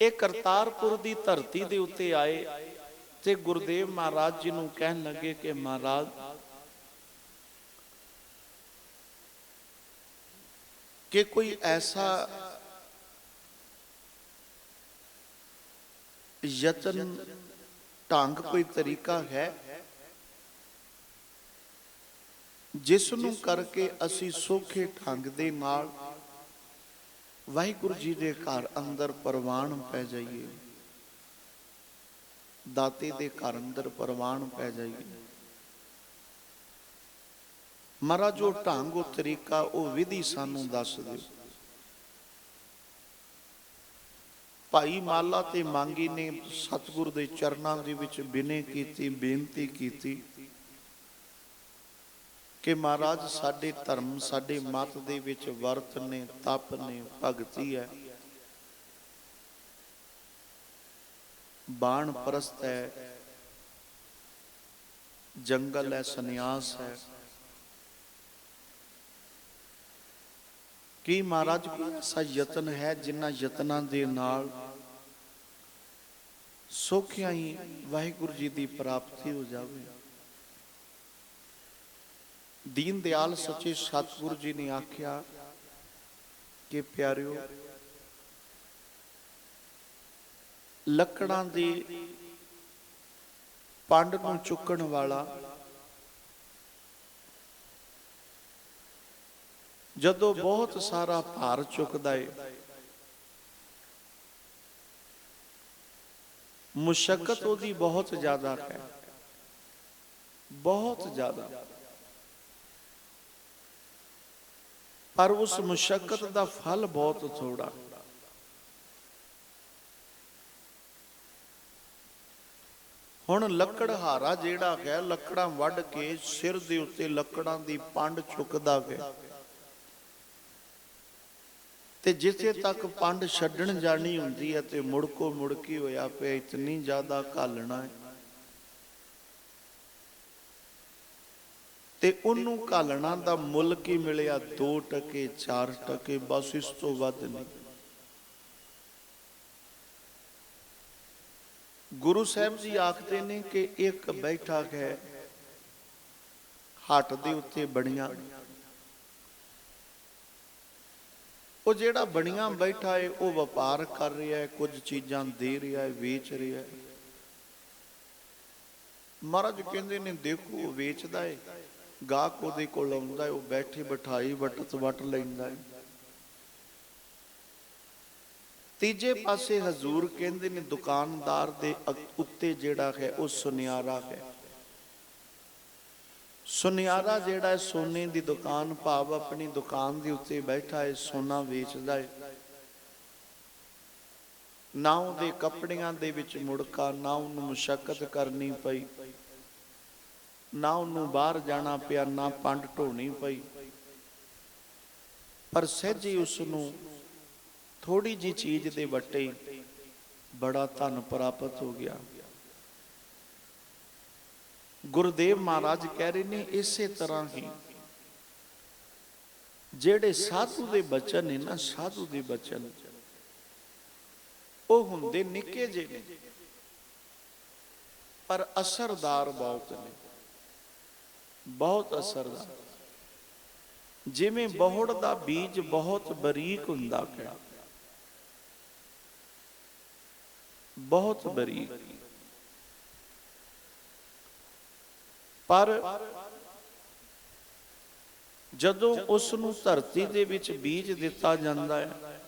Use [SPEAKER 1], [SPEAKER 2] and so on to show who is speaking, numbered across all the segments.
[SPEAKER 1] ਇਹ ਕਰਤਾਰਪੁਰ ਦੀ ਧਰਤੀ ਦੇ ਉੱਤੇ ਆਏ ਤੇ ਗੁਰਦੇਵ ਮਹਾਰਾਜ ਜੀ ਨੂੰ ਕਹਿਣ ਲੱਗੇ ਕਿ ਮਹਾਰਾਜ, ਕਿ ਕੋਈ ਐਸਾ ਯਤਨ, ਢੰਗ ਕੋਈ ਤਰੀਕਾ ਹੈ ਜਿਸ ਨੂੰ ਕਰਕੇ ਅਸੀਂ ਸੋਖੇ ਢੰਗ ਦੇ ਨਾਲ ਵਾਹਿਗੁਰੂ ਜੀ ਦੇ ਘਰ ਅੰਦਰ ਪ੍ਰਵਾਨ ਪੈ ਜਾਈਏ। ਦਾਤੇ ਦੇ ਘਰ ਅੰਦਰ ਪ੍ਰਵਾਨ ਪੈ ਜਾਈਏ। ਮਹਾਰਾਜ, ਉਹ ਢੰਗ, ਉਹ ਤਰੀਕਾ, ਉਹ ਵਿਧੀ ਸਾਨੂੰ ਦੱਸ ਦਿਓ। ਭਾਈ ਮਾਲਾ ਤੇ ਮੰਗੀ ਨੇ, ਸਤਿਗੁਰ ਦੇ ਚਰਨਾਂ ਦੇ ਵਿੱਚ ਬਿਨੇ ਕੀਤੀ, ਬੇਨਤੀ ਕੀਤੀ। ਕਿ ਮਹਾਰਾਜ, ਸਾਡੇ ਧਰਮ, ਸਾਡੇ ਮਤ ਦੇ ਵਿੱਚ ਵਰਤ ਨੇ, ਤਪ ਨੇ, ਭਗਤੀ ਹੈ। ਬਾਣ ਪ੍ਰਸਤ ਹੈ। ਜੰਗਲ ਹੈ, ਸੰਨਿਆਸ ਹੈ। ਕੀ ਮਹਾਰਾਜ ਕੋਈ ਐਸਾ ਯਤਨ ਹੈ ਜਿਨ੍ਹਾਂ ਯਤਨਾਂ ਦੇ ਨਾਲ ਸੋਖਿਆ ਹੀ ਵਾਹਿਗੁਰੂ ਜੀ ਦੀ ਪ੍ਰਾਪਤੀ ਹੋ ਜਾਵੇ? ਦੀਨ ਦਿਆਲ ਸੱਚੇ ਸਤਿਗੁਰੂ ਜੀ ਨੇ ਆਖਿਆ ਕਿ ਪਿਆਰਿਓ, ਲੱਕੜਾਂ ਦੀ ਪੰਡ ਨੂੰ ਚੁੱਕਣ ਵਾਲਾ ਜਦੋਂ ਬਹੁਤ ਸਾਰਾ ਭਾਰ ਚੁੱਕਦਾ ਏ ਮੁਸ਼ਕਲ ਉਹਦੀ ਬਹੁਤ ਜ਼ਿਆਦਾ ਹੈ, ਬਹੁਤ ਜ਼ਿਆਦਾ। ਪਰ ਉਸ ਮੁਸ਼ਕਲ ਦਾ ਫਲ ਬਹੁਤ ਥੋੜਾ। ਹੁਣ ਲੱਕੜਹਾਰਾ ਜਿਹੜਾ ਹੈ, ਲੱਕੜਾਂ ਵੱਢ ਕੇ ਸਿਰ ਦੇ ਉੱਤੇ ਲੱਕੜਾਂ ਦੀ ਪੰਡ ਚੁੱਕਦਾ ਹੈ। ਤੇ ਜਿੱਥੇ ਤੱਕ ਪੰਡ ਛੱਡਣ ਜਾਣੀ ਹੁੰਦੀ ਹੈ ਤੇ ਮੁੜਕੋ ਮੁੜਕੀ ਹੋਇਆ ਪਿਆ, ਇਤਨੀ ਜ਼ਿਆਦਾ ਘਾਲਣਾ ਹੈ। ਤੇ ਉਹਨੂੰ ਘਾਲਣਾ ਦਾ ਮੁੱਲ ਕੀ ਮਿਲਿਆ? 2 ਟਕੇ 4 ਟਕੇ, ਬਸ ਇਸ ਤੋਂ ਵੱਧ ਨਹੀਂ। ਗੁਰੂ ਸਾਹਿਬ ਜੀ ਆਖਦੇ ਨੇ ਕਿ ਇੱਕ ਬੈਠਾ ਹੈ, ਹੱਟ ਦੇ ਉੱਤੇ ਬਣੀਆਂ। ਉਹ ਜਿਹੜਾ ਬਣੀਆਂ ਬੈਠਾ ਹੈ, ਉਹ ਵਪਾਰ ਕਰ ਰਿਹਾ ਹੈ, ਕੁਝ ਚੀਜ਼ਾਂ ਦੇ ਰਿਹਾ ਹੈ, ਵੇਚ ਰਿਹਾ ਹੈ। ਮਹਾਰਾਜ ਕਹਿੰਦੇ ਨੇ, ਦੇਖੋ, ਉਹ ਵੇਚਦਾ ਹੈ। ਗਾਹਕ ਉਹਦੇ ਕੋਲ ਆਉਂਦਾ ਉਹ ਬੈਠੇ ਬਿਠਾਈ ਵਟਤ ਵਟ ਲੈਂਦਾ ਹੈ। ਤੀਜੇ ਪਾਸੇ ਹਜ਼ੂਰ ਕਹਿੰਦੇ ਨੇ, ਦੁਕਾਨਦਾਰ ਦੇ ਉੱਤੇ ਜਿਹੜਾ ਹੈ, ਉਹ ਸੁਨਿਆਰਾ ਹੈ। ਸੁਨਿਆਰਾ ਜਿਹੜਾ ਹੈ, ਸੋਨੇ ਦੀ ਦੁਕਾਨ, ਭਾਵ ਆਪਣੀ ਦੁਕਾਨ ਦੇ ਉੱਤੇ ਬੈਠਾ ਹੈ, ਸੋਨਾ ਵੇਚਦਾ ਹੈ। ਨਾ ਉਹਦੇ ਕੱਪੜਿਆਂ ਦੇ ਵਿੱਚ ਮੁੜਕਾ, ਨਾ ਉਹਨੂੰ ਮੁਸ਼ਕਲ ਕਰਨੀ ਪਈ। ਨਾ ਉਹਨੂੰ ਬਾਹਰ ਜਾਣਾ ਪਿਆ, ਨਾ ਪੰਡ ਢੋਣੀ ਪਈ। ਪਰ ਸਹਿਜ ਹੀ ਉਸ ਨੂੰ ਥੋੜੀ ਜੀ ਚੀਜ਼ ਦੇ ਵੱਟੇ ਬੜਾ ਧਨ ਪ੍ਰਾਪਤ ਹੋ ਗਿਆ। ਗੁਰਦੇਵ ਮਹਾਰਾਜ ਕਹਿ ਰਹੇ ਨੇ ਇਸੇ ਤਰ੍ਹਾਂ ਹੀ, ਜਿਹੜੇ ਸਾਧੂ ਦੇ ਬਚਨ ਨੇ ਨਾ, ਸਾਧੂ ਦੇ ਬਚਨ, ਉਹ ਹੁੰਦੇ ਨਿੱਕੇ ਜਿਹੇ ਨੇ, ਪਰ ਅਸਰਦਾਰ ਬਹੁਤ ਨੇ। ਬਹੁਤ ਅਸਰਦਾਰ ਜਿਵੇਂ ਬਹੁੜ ਦਾ ਬੀਜ ਬਹੁਤ ਬਰੀਕ ਹੁੰਦਾ ਹੈ ਬਹੁਤ ਬਰੀਕ। ਪਰ ਜਦੋਂ ਉਸ ਨੂੰ ਧਰਤੀ ਦੇ ਵਿੱਚ ਬੀਜ ਦਿੱਤਾ ਜਾਂਦਾ ਹੈ,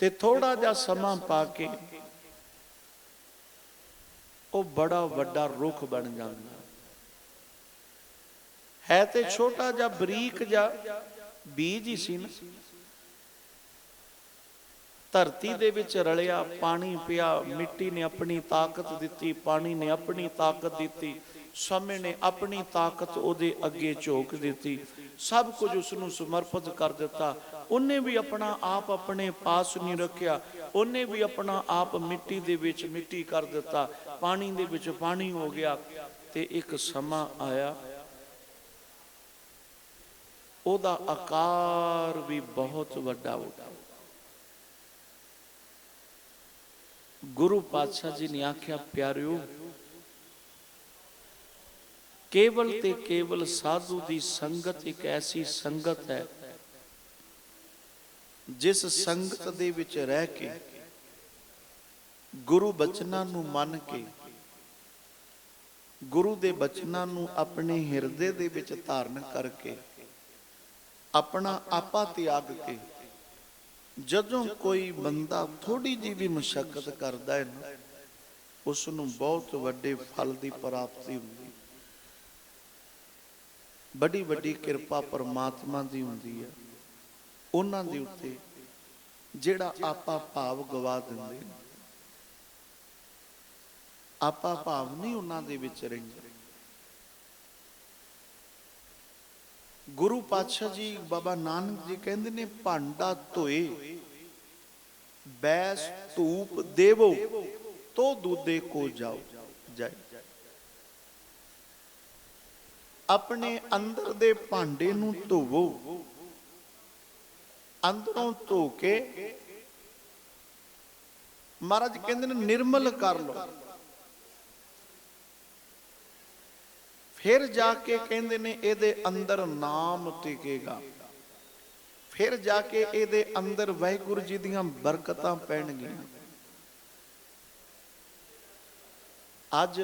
[SPEAKER 1] ਤੇ ਥੋੜਾ ਜਿਹਾ ਸਮਾਂ ਪਾ ਕੇ ਉਹ ਬੜਾ ਵੱਡਾ ਰੁੱਖ ਬਣ ਜਾਂਦਾ। ਹੈ ਤੇ ਛੋਟਾ ਜਿਹਾ ਬਰੀਕ ਜਿਹਾ ਬੀਜ ਹੀ ਸੀ ਨਾ। ਧਰਤੀ ਦੇ ਵਿੱਚ ਰਲਿਆ, ਪਾਣੀ ਪਿਆ, ਮਿੱਟੀ ਨੇ ਆਪਣੀ ਤਾਕਤ ਦਿੱਤੀ, ਪਾਣੀ ਨੇ ਆਪਣੀ ਤਾਕਤ ਦਿੱਤੀ, ਸਮੇਂ ਨੇ ਆਪਣੀ ਤਾਕਤ ਉਹਦੇ ਅੱਗੇ ਝੋਕ ਦਿੱਤੀ। ਸਭ ਕੁਝ ਉਸ ਨੂੰ ਸਮਰਪਿਤ ਕਰ ਦਿੱਤਾ। ਉਹਨੇ ਵੀ ਆਪਣਾ ਆਪ ਆਪਣੇ ਪਾਸ ਨਹੀਂ ਰੱਖਿਆ। ਉਹਨੇ ਵੀ ਆਪਣਾ ਆਪ ਮਿੱਟੀ ਦੇ ਵਿੱਚ ਮਿੱਟੀ ਕਰ ਦਿੱਤਾ। ਪਾਣੀ ਦੇ ਵਿੱਚ ਪਾਣੀ ਹੋ ਗਿਆ ਤੇ ਇੱਕ ਸਮਾਂ ਆਇਆ। ਉਹਦਾ ਆਕਾਰ ਵੀ ਬਹੁਤ ਵੱਡਾ ਹੋ ਗਿਆ। ਗੁਰੂ ਪਾਤਸ਼ਾਹ ਜੀ ਨੇ ਆਖਿਆ, ਪਿਆਰਿਓ, ਕੇਵਲ ਤੇ ਕੇਵਲ ਸਾਧੂ ਦੀ ਸੰਗਤ ਇੱਕ ਐਸੀ ਸੰਗਤ ਹੈ ਜਿਸ ਸੰਗਤ ਦੇ ਵਿੱਚ ਰਹਿ ਕੇ ਗੁਰੂ ਬਚਨਾਂ ਨੂੰ ਮੰਨ ਕੇ, ਗੁਰੂ ਦੇ ਬਚਨਾਂ ਨੂੰ ਆਪਣੇ ਹਿਰਦੇ ਦੇ ਵਿੱਚ ਧਾਰਨ ਕਰਕੇ ਆਪਣਾ ਆਪਾ ਤਿਆਗ ਕੇ ਜਦੋਂ ਕੋਈ ਬੰਦਾ ਥੋੜੀ ਜਿਹੀ ਵੀ ਮੁਸ਼ਕਲ ਕਰਦਾ ਹੈ ਨਾ ਉਸ ਨੂੰ ਬਹੁਤ ਵੱਡੇ ਫਲ ਦੀ ਪ੍ਰਾਪਤੀ ਹੁੰਦੀ ਹੈ। ਬੜੀ ਵੱਡੀ ਕਿਰਪਾ ਪਰਮਾਤਮਾ ਦੀ ਹੁੰਦੀ ਹੈ। ਉਹਨਾਂ ਦੇ ਉੱਤੇ ਜਿਹੜਾ ਆਪਾ ਭਾਵ ਗਵਾ ਦਿੰਦੇ ਨੇ ਆਪਾ ਭਾਵ ਨਹੀਂ ਉਹਨਾਂ ਦੇ ਵਿੱਚ ਰਹਿੰਦਾ। ਗੁਰੂ ਪਾਤਸ਼ਾਹ ਜੀ, ਬਾਬਾ ਨਾਨਕ ਜੀ ਕਹਿੰਦੇ ਨੇ, ਭਾਂਡਾ ਧੋਏ, ਬੈਸ ਧੂਪ ਦੇਵੋ, ਤੋ ਦੂਦੇ ਕੋ ਜਾਓ, ਜਾਏ। ਆਪਣੇ ਅੰਦਰ ਦੇ ਭਾਂਡੇ ਨੂੰ ਧੋਵੋ। ਅੰਦਰੋਂ ਧੋ ਕੇ ਮਹਾਰਾਜ ਕਹਿੰਦੇ ਨੇ ਨਿਰਮਲ ਕਰ ਲਓ। ਫਿਰ ਜਾ ਕੇ ਕਹਿੰਦੇ ਨੇ ਇਹਦੇ ਅੰਦਰ ਨਾਮ ਟਿਕੇਗਾ। ਫਿਰ ਜਾ ਕੇ ਇਹਦੇ ਅੰਦਰ ਵਾਹਿਗੁਰੂ ਜੀ ਦੀਆਂ ਬਰਕਤਾਂ ਪੈਣਗੀਆਂ। ਅੱਜ